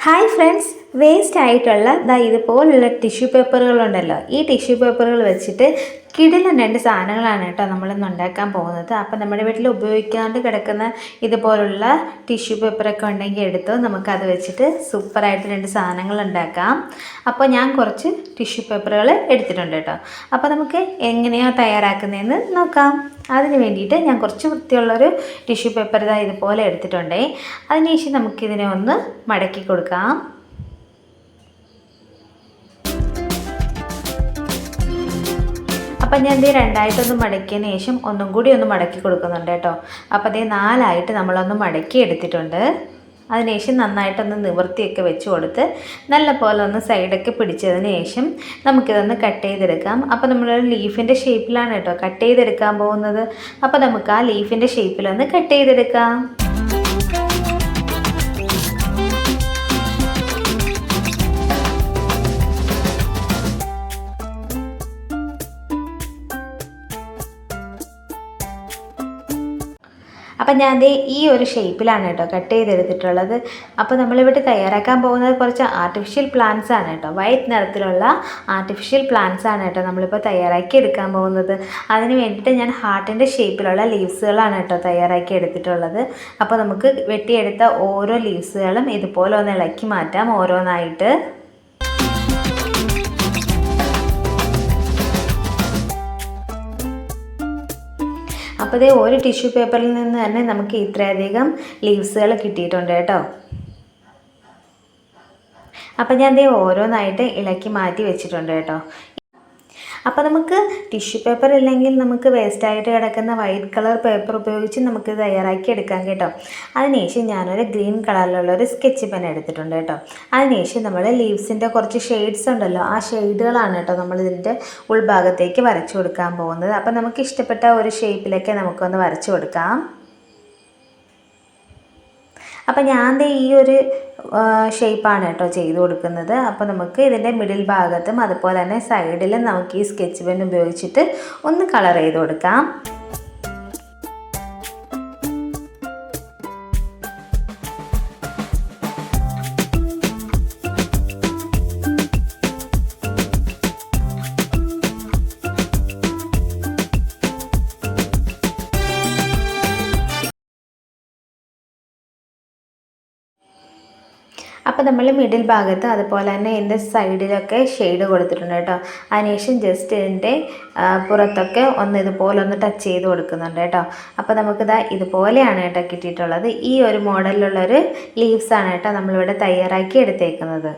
Hi friends waste ആയിട്ടുള്ള ദാ ഇതുപോലുള്ള ടിഷ്യൂ പേപ്പറുകളുണ്ടല്ലോ ഈ ടിഷ്യൂ പേപ്പറുകൾ വെച്ചിട്ട് കിടിലൻ രണ്ട് സാധനങ്ങളാണ് കേട്ടോ നമ്മളിന്ന് ഉണ്ടാക്കാൻ പോകുന്നത്. അപ്പോൾ നമ്മുടെ വീട്ടിൽ ഉപയോഗിക്കാണ്ട് കിടക്കുന്ന ഇതുപോലുള്ള ടിഷ്യൂ പേപ്പറൊക്കെ ഉണ്ടെങ്കിൽ എടുത്ത് നമുക്കത് വെച്ചിട്ട് സൂപ്പറായിട്ട് രണ്ട് സാധനങ്ങൾ ഉണ്ടാക്കാം. അപ്പോൾ ഞാൻ കുറച്ച് ടിഷ്യൂ പേപ്പറുകൾ എടുത്തിട്ടുണ്ട് കേട്ടോ. അപ്പോൾ നമുക്ക് എങ്ങനെയാണ് തയ്യാറാക്കുന്നതെന്ന് നോക്കാം. അതിന് വേണ്ടിയിട്ട് ഞാൻ കുറച്ച് വൃത്തിയുള്ളൊരു ടിഷ്യൂ പേപ്പർ ഇതാ ഇതുപോലെ എടുത്തിട്ടുണ്ടേ. അതിനുശേഷം നമുക്കിതിനെ ഒന്ന് മടക്കി കൊടുക്കാം. അപ്പം ഞാൻ ഇത് രണ്ടായിട്ടൊന്ന് മടക്കിയതിന് ശേഷം ഒന്നും കൂടി ഒന്ന് മടക്കി കൊടുക്കുന്നുണ്ട് കേട്ടോ. അപ്പം അതേ നാലായിട്ട് നമ്മളൊന്ന് മടക്കി എടുത്തിട്ടുണ്ട്. അതിനുശേഷം നന്നായിട്ടൊന്ന് നിവൃത്തിയൊക്കെ വെച്ച് കൊടുത്ത് നല്ല പോലെ ഒന്ന് സൈഡൊക്കെ പിടിച്ചതിന് ശേഷം നമുക്കിതൊന്ന് കട്ട് ചെയ്തെടുക്കാം. അപ്പോൾ നമ്മളൊരു ലീഫിന്റെ ഷേപ്പിലാണ് കേട്ടോ കട്ട് ചെയ്തെടുക്കാൻ പോകുന്നത്. അപ്പോൾ നമുക്ക് ആ ലീഫിന്റെ ഷേപ്പിലൊന്ന് കട്ട് ചെയ്തെടുക്കാം. അപ്പം ഞാൻ ദേ ഈ ഒരു ഷേപ്പിലാണ് കേട്ടോ കട്ട് ചെയ്തെടുത്തിട്ടുള്ളത്. അപ്പോൾ നമ്മളിവിടെ തയ്യാറാക്കാൻ പോകുന്നത് കുറച്ച് ആർട്ടിഫിഷ്യൽ പ്ലാന്റ്സ് ആണ് കേട്ടോ. വൈറ്റ് നിറത്തിലുള്ള ആർട്ടിഫിഷ്യൽ പ്ലാന്റ്സ് ആണ് കേട്ടോ നമ്മളിപ്പോൾ തയ്യാറാക്കി എടുക്കാൻ പോകുന്നത്. അതിന് വേണ്ടിയിട്ട് ഞാൻ ഹാർട്ടിന്റെ ഷേപ്പിലുള്ള ലീവ്സുകളാണ് കേട്ടോ തയ്യാറാക്കി എടുത്തിട്ടുള്ളത്. അപ്പോൾ നമുക്ക് വെട്ടിയെടുത്ത ഓരോ ലീവ്സുകളും ഇതുപോലെ ഒന്ന് ഇളക്കി മാറ്റാം ഓരോന്നായിട്ട്. അപ്പോൾ ഇതേ ഒരു ടിഷ്യൂ പേപ്പറിൽ നിന്ന് തന്നെ നമുക്ക് ഇത്രയധികം ലീവ്സുകൾ കിട്ടിയിട്ടുണ്ട് കേട്ടോ. അപ്പം ഞാൻ ദേ ഓരോന്നായിട്ട് ഇളക്കി മാറ്റി വെച്ചിട്ടുണ്ട് കേട്ടോ. അപ്പോൾ നമുക്ക് ടിഷ്യൂ പേപ്പർ ഇല്ലെങ്കിൽ നമുക്ക് വേസ്റ്റായിട്ട് കിടക്കുന്ന വൈറ്റ് കളർ പേപ്പർ ഉപയോഗിച്ച് നമുക്ക് തയ്യാറാക്കി എടുക്കാം കേട്ടോ. അതിനുശേഷം ഞാനൊരു ഗ്രീൻ കളറിലുള്ള ഒരു സ്കെച്ച് പെൻ എടുത്തിട്ടുണ്ട് കേട്ടോ. അതിനുശേഷം നമ്മൾ ലീവ്സിന്റെ കുറച്ച് ഷെയ്ഡ്സ് ഉണ്ടല്ലോ ആ ഷെയ്ഡുകളാണ് കേട്ടോ നമ്മൾ ഇതിന്റെ ഉൾഭാഗത്തേക്ക് വരച്ചു കൊടുക്കാൻ പോകുന്നത്. അപ്പോൾ നമുക്ക് ഇഷ്ടപ്പെട്ട ഒരു ഷേപ്പിലൊക്കെ നമുക്കൊന്ന് വരച്ചു കൊടുക്കാം. അപ്പം ഞാൻ ദേ ഈ ഒരു ഷേപ്പാണ് കേട്ടോ ചെയ്ത് കൊടുക്കുന്നത്. അപ്പോൾ നമുക്ക് ഇതിന്റെ മിഡിൽ ഭാഗത്തും അതുപോലെ തന്നെ സൈഡിലും നമുക്ക് ഈ സ്കെച്ച് പെൻ ഉപയോഗിച്ചിട്ട് ഒന്ന് കളർ ചെയ്ത് കൊടുക്കാം. അപ്പോൾ നമ്മൾ മിഡിൽ ഭാഗത്ത് അതുപോലെ തന്നെ എന്റെ സൈഡിലൊക്കെ ഷെയ്ഡ് കൊടുത്തിട്ടുണ്ട് കേട്ടോ. അതിനുശേഷം ജസ്റ്റ് ഇതിന്റെ പുറത്തൊക്കെ ഒന്ന് ഇതുപോലെ ഒന്ന് ടച്ച് ചെയ്ത് കൊടുക്കുന്നുണ്ട് കേട്ടോ. അപ്പോൾ നമുക്കിതാ ഇതുപോലെയാണ് കേട്ടോ കിട്ടിയിട്ടുള്ളത്. ഈ ഒരു മോഡലിലുള്ളൊരു ലീവ്സാണ് കേട്ടോ നമ്മളിവിടെ തയ്യാറാക്കി എടുത്തേക്കുന്നത്.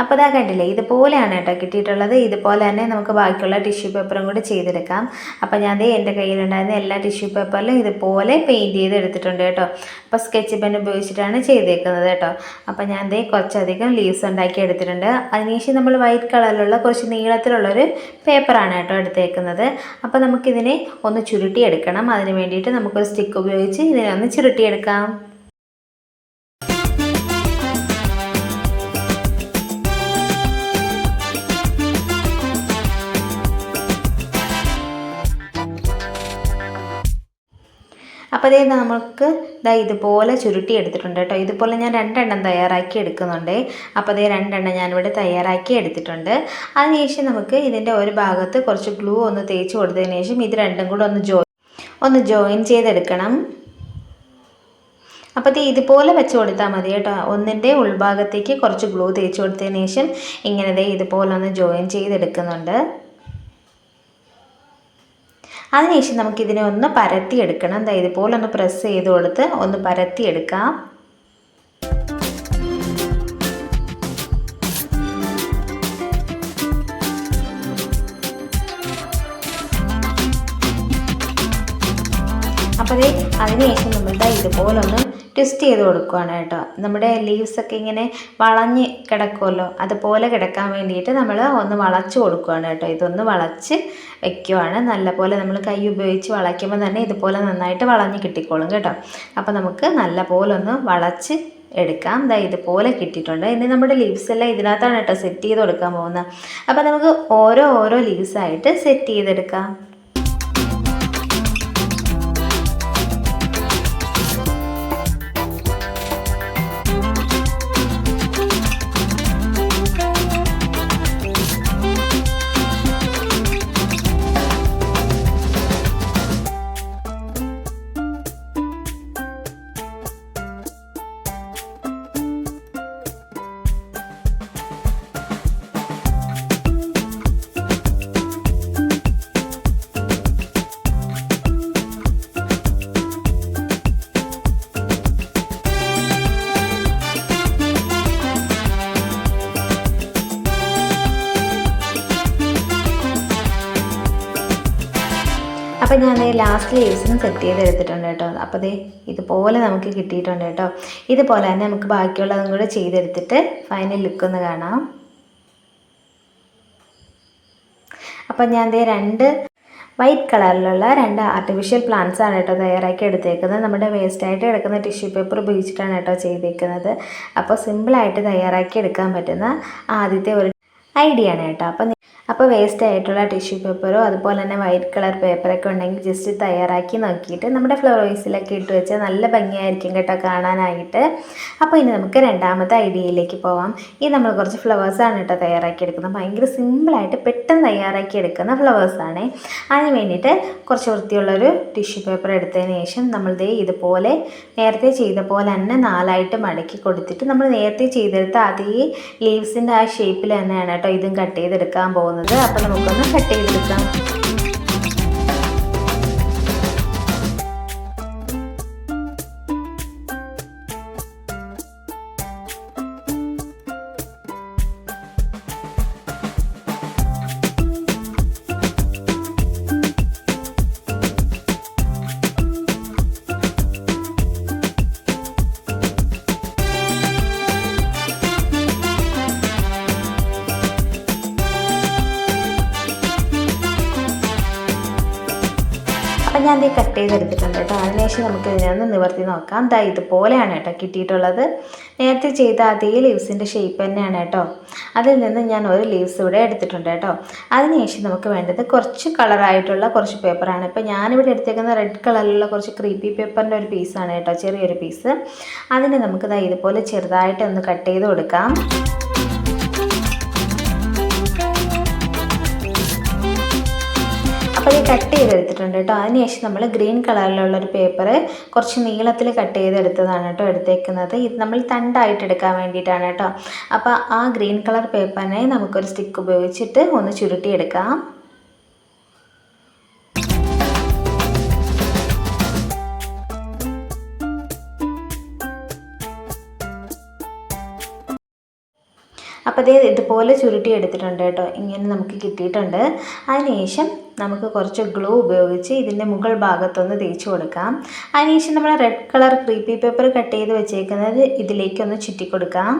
അപ്പോൾ ഇതാ കണ്ടില്ലേ ഇതുപോലെയാണ് കേട്ടോ കിട്ടിയിട്ടുള്ളത്. ഇതുപോലെ തന്നെ നമുക്ക് ബാക്കിയുള്ള ടിഷ്യൂ പേപ്പറും കൂടി ചെയ്തെടുക്കാം. അപ്പോൾ ഞാൻ ദേ എന്റെ കയ്യിലുണ്ടായിരുന്ന എല്ലാ ടിഷ്യൂ പേപ്പറിലും ഇതുപോലെ പെയിന്റ് ചെയ്ത് എടുത്തിട്ടുണ്ട് കേട്ടോ. അപ്പോൾ സ്കെച്ച് പെൻ ഉപയോഗിച്ചിട്ടാണ് ചെയ്തേക്കുന്നത് കേട്ടോ. അപ്പോൾ ഞാൻ ദേ കുറച്ചധികം ലീവ്സ് ഉണ്ടാക്കി എടുത്തിട്ടുണ്ട്. അതിനുശേഷം നമ്മൾ വൈറ്റ് കളറിലുള്ള കുറച്ച് നീളത്തിലുള്ളൊരു പേപ്പറാണ് കേട്ടോ എടുത്തേക്കുന്നത്. അപ്പോൾ നമുക്കിതിനെ ഒന്ന് ചുരുട്ടിയെടുക്കണം. അതിന് വേണ്ടിയിട്ട് നമുക്കൊരു സ്റ്റിക്ക് ഉപയോഗിച്ച് ഇതിനെ ഒന്ന് ചുരുട്ടിയെടുക്കാം. അപ്പോൾ അതേ നമുക്ക് ഇതാ ഇതുപോലെ ചുരുട്ടി എടുത്തിട്ടുണ്ട് കേട്ടോ. ഇതുപോലെ ഞാൻ രണ്ടെണ്ണം തയ്യാറാക്കി എടുക്കുന്നുണ്ട്. അപ്പോൾ അതേ രണ്ടെണ്ണം ഞാനിവിടെ തയ്യാറാക്കി എടുത്തിട്ടുണ്ട്. അതിനുശേഷം നമുക്ക് ഇതിന്റെ ഒരു ഭാഗത്ത് കുറച്ച് ഗ്ലൂ ഒന്ന് തേച്ച് കൊടുത്തതിന് ശേഷം ഇത് രണ്ടും കൂടെ ഒന്ന് ജോ ഒന്ന് ജോയിൻ ചെയ്തെടുക്കണം. അപ്പോൾ ഇതുപോലെ വെച്ച് കൊടുത്താൽ മതി കേട്ടോ. ഒന്നിന്റെ ഉൾഭാഗത്തേക്ക് കുറച്ച് ഗ്ലൂ തേച്ച് കൊടുത്തതിന് ശേഷം ഇങ്ങനെ ഇതുപോലെ ഒന്ന് ജോയിൻ ചെയ്തെടുക്കുന്നുണ്ട്. അതിനുശേഷം നമുക്കിതിനെ ഒന്ന് പരത്തിയെടുക്കണം. എന്താ ഇതുപോലെ ഒന്ന് പ്രസ് ചെയ്ത് കൊടുത്ത് ഒന്ന് പരത്തിയെടുക്കാം. അതിനുശേഷം നമ്മളുടെ ഇതുപോലെ ഒന്ന് ട്വിസ്റ്റ് ചെയ്ത് കൊടുക്കുകയാണ് കേട്ടോ. നമ്മുടെ ലീവ്സൊക്കെ ഇങ്ങനെ വളഞ്ഞ് കിടക്കുമല്ലോ അതുപോലെ കിടക്കാൻ വേണ്ടിയിട്ട് നമ്മൾ ഒന്ന് വളച്ച് കൊടുക്കുകയാണ് കേട്ടോ. ഇതൊന്ന് വളച്ച് വെക്കുവാണ്. നല്ലപോലെ നമ്മൾ കൈ ഉപയോഗിച്ച് വളയ്ക്കുമ്പോൾ തന്നെ ഇതുപോലെ നന്നായിട്ട് വളഞ്ഞ് കിട്ടിക്കോളും കേട്ടോ. അപ്പോൾ നമുക്ക് നല്ലപോലെ ഒന്ന് വളച്ച് എടുക്കാം. ദാ ഇതുപോലെ കിട്ടിയിട്ടുണ്ട്. ഇനി നമ്മുടെ ലീവ്സ് എല്ലാം ഇതിനകത്താണ് കേട്ടോ സെറ്റ് ചെയ്ത് കൊടുക്കാൻ പോകുന്നത്. അപ്പോൾ നമുക്ക് ഓരോ ഓരോ ലീവ്സായിട്ട് സെറ്റ് ചെയ്തെടുക്കാം. അപ്പോൾ ഞാൻ ലാസ്റ്റ് ലീവ്സിനും സെറ്റ് ചെയ്ത് എടുത്തിട്ടുണ്ട് കേട്ടോ. അപ്പോൾ ദേ ഇതുപോലെ നമുക്ക് കിട്ടിയിട്ടുണ്ട് കേട്ടോ. ഇതുപോലെ തന്നെ നമുക്ക് ബാക്കിയുള്ളതും കൂടെ ചെയ്തെടുത്തിട്ട് ഫൈനൽ ലുക്ക് ഒന്ന് കാണാം. അപ്പം ഞാൻ ദേ രണ്ട് വൈറ്റ് കളറിലുള്ള രണ്ട് ആർട്ടിഫിഷ്യൽ പ്ലാന്റ്സ് ആണ് കേട്ടോ തയ്യാറാക്കി എടുത്തേക്കുന്നത്. നമ്മുടെ വേസ്റ്റായിട്ട് കിടക്കുന്ന ടിഷ്യൂ പേപ്പർ ഉപയോഗിച്ചിട്ടാണ് കേട്ടോ ചെയ്തേക്കുന്നത്. അപ്പോൾ സിമ്പിളായിട്ട് തയ്യാറാക്കി എടുക്കാൻ പറ്റുന്ന ആദ്യത്തെ ഒരു ഐഡിയ ആണ് കേട്ടോ. അപ്പം അപ്പോൾ വേസ്റ്റ് ആയിട്ടുള്ള ടിഷ്യൂ പേപ്പറോ അതുപോലെ തന്നെ വൈറ്റ് കളർ പേപ്പറൊക്കെ ഉണ്ടെങ്കിൽ ജസ്റ്റ് തയ്യാറാക്കി നോക്കിയിട്ട് നമ്മുടെ ഫ്ലവർ വേസിലൊക്കെ ഇട്ട് വെച്ചാൽ നല്ല ഭംഗിയായിരിക്കും കേട്ടോ കാണാനായിട്ട്. അപ്പോൾ ഇനി നമുക്ക് രണ്ടാമത്തെ ഐഡിയയിലേക്ക് പോവാം. ഈ നമ്മൾ കുറച്ച് ഫ്ലവേഴ്സാണ് കേട്ടോ തയ്യാറാക്കി എടുക്കുന്നത് ഭയങ്കര സിമ്പിളായിട്ട് പെട്ടെന്ന് തയ്യാറാക്കി എടുക്കുന്ന ഫ്ലവേഴ്സാണ് അതിന് വേണ്ടിയിട്ട് കുറച്ച് വൃത്തിയുള്ളൊരു ടിഷ്യൂ പേപ്പർ എടുത്തതിന് ശേഷം നമ്മൾ ദേ ഇതുപോലെ നേരത്തെ ചെയ്ത പോലെ തന്നെ നാലായിട്ട് മടക്കി കൊടുത്തിട്ട് നമ്മൾ നേരത്തെ ചെയ്തെടുത്ത അതേ ലീവ്സിന്റെ ആ ഷേപ്പിൽ തന്നെയാണ് കേട്ടോ ഇതും കട്ട് ചെയ്തെടുക്കാൻ പോകുന്നത്. അപ്പോൾ നമുക്കൊന്ന് കട്ട് ചെയ്തെടുക്കാം. അപ്പം ഞാൻ ഇത് കട്ട് ചെയ്തെടുത്തിട്ടുണ്ട് കേട്ടോ അതിനുശേഷം നമുക്ക് ഇതിനൊന്ന് നിവർത്തി നോക്കാം. ദാ ഇതുപോലെയാണ് കേട്ടോ കിട്ടിയിട്ടുള്ളത്. നേരത്തെ ചെയ്ത അതേ ലീവ്സിന്റെ ഷേപ്പ് തന്നെയാണ് കേട്ടോ അതിൽ നിന്ന് ഞാൻ ഒരു ലീവ്സ് ഇവിടെ എടുത്തിട്ടുണ്ട് കേട്ടോ അതിനുശേഷം നമുക്ക് വേണ്ടത് കുറച്ച് കളറായിട്ടുള്ള കുറച്ച് പേപ്പറാണ് ഇപ്പോൾ ഞാനിവിടെ എടുത്തേക്കുന്ന റെഡ് കളറിലുള്ള കുറച്ച് ക്രീപ്പി പേപ്പറിന്റെ ഒരു പീസാണ് കേട്ടോ ചെറിയൊരു പീസ് അതിന് നമുക്ക് ദാ ഇതുപോലെ ചെറുതായിട്ട് ഒന്ന് കട്ട് ചെയ്ത് കൊടുക്കാം. കട്ട് ചെയ്തെടുത്തിട്ടുണ്ട് കേട്ടോ അതിനുശേഷം നമ്മൾ ഗ്രീൻ കളറിലുള്ള ഒരു പേപ്പർ കുറച്ച് നീളത്തിൽ കട്ട് ചെയ്തെടുത്തതാണ് കേട്ടോ എടുത്തേക്കുന്നത്. ഇത് നമ്മൾ തണ്ടായിട്ട് എടുക്കാൻ വേണ്ടിയിട്ടാണ് കേട്ടോ അപ്പോൾ ആ ഗ്രീൻ കളർ പേപ്പറിനെ നമുക്കൊരു സ്റ്റിക്ക് ഉപയോഗിച്ചിട്ട് ഒന്ന് ചുരുട്ടിയെടുക്കാം. അപ്പോൾ അതേ ഇതുപോലെ ചുരുട്ടി എടുത്തിട്ടുണ്ട് കേട്ടോ ഇങ്ങനെ നമുക്ക് കിട്ടിയിട്ടുണ്ട്. അതിനുശേഷം നമുക്ക് കുറച്ച് ഗ്ലൂ ഉപയോഗിച്ച് ഇതിന്റെ മുകൾ ഭാഗത്തൊന്ന് തേച്ച് കൊടുക്കാം. അതിനുശേഷം നമ്മൾ red colour crepe paper cut ചെയ്ത് വെച്ചേക്കുന്നത് ഇതിലേക്കൊന്ന് ചുറ്റി കൊടുക്കാം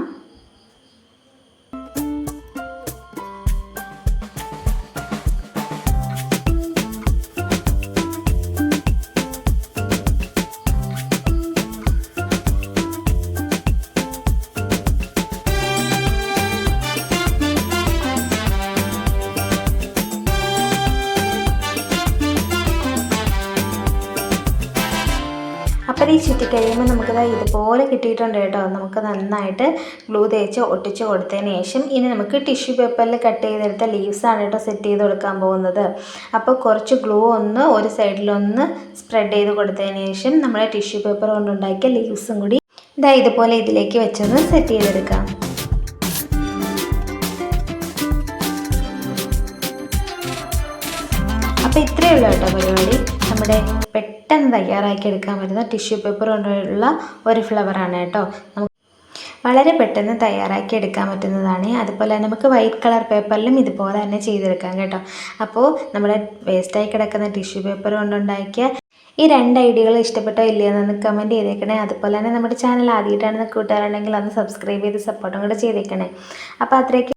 അപ്പോൾ ഈ ചുറ്റി കഴിയുമ്പോൾ നമുക്കത് ഇതുപോലെ കിട്ടിയിട്ടുണ്ട് കേട്ടോ. നമുക്ക് നന്നായിട്ട് ഗ്ലൂ തേച്ച് ഒട്ടിച്ച് കൊടുത്തതിന് ശേഷം ഇനി നമുക്ക് ടിഷ്യൂ പേപ്പറിൽ കട്ട് ചെയ്തെടുത്ത ലീവ്സാണ് കേട്ടോ സെറ്റ് ചെയ്ത് കൊടുക്കാൻ പോകുന്നത്. അപ്പോൾ കുറച്ച് ഗ്ലൂ ഒന്ന് ഒരു സൈഡിലൊന്ന് സ്പ്രെഡ് ചെയ്ത് കൊടുത്തതിന് ശേഷം നമ്മുടെ ടിഷ്യൂ പേപ്പർ കൊണ്ടുണ്ടാക്കിയ ലീവ്സും കൂടി ഇതാ ഇതുപോലെ ഇതിലേക്ക് വെച്ചൊന്ന് സെറ്റ് ചെയ്തെടുക്കാം. അപ്പോൾ ഇത്രയേ ഉള്ളൂ കേട്ടോ പരിപാടി. നമ്മുടെ പെട്ടെന്ന് തയ്യാറാക്കി എടുക്കാൻ പറ്റുന്ന ടിഷ്യൂ പേപ്പർ കൊണ്ടുള്ള ഒരു ഫ്ലവറാണ് കേട്ടോ. നമുക്ക് വളരെ പെട്ടെന്ന് തയ്യാറാക്കി എടുക്കാൻ പറ്റുന്നതാണ്. അതുപോലെ നമുക്ക് വൈറ്റ് കളർ പേപ്പറിലും ഇതുപോലെ തന്നെ ചെയ്തെടുക്കാം കേട്ടോ. അപ്പോൾ നമ്മുടെ വേസ്റ്റായി കിടക്കുന്ന ടിഷ്യൂ പേപ്പർ കൊണ്ടുണ്ടാക്കിയ ഈ രണ്ട് ഐഡിയകൾ ഇഷ്ടപ്പെട്ടോ ഇല്ലയോ എന്ന് കമന്റ് ചെയ്തേക്കണേ. അതുപോലെ തന്നെ നമ്മുടെ ചാനൽ ആദ്യമായിട്ടാണ് കൂട്ടുകാരുണ്ടെങ്കിൽ ഒന്ന് സബ്സ്ക്രൈബ് ചെയ്ത് സപ്പോർട്ടും കൂടെ ചെയ്തേക്കണേ. അപ്പോൾ അത്രയ്ക്ക്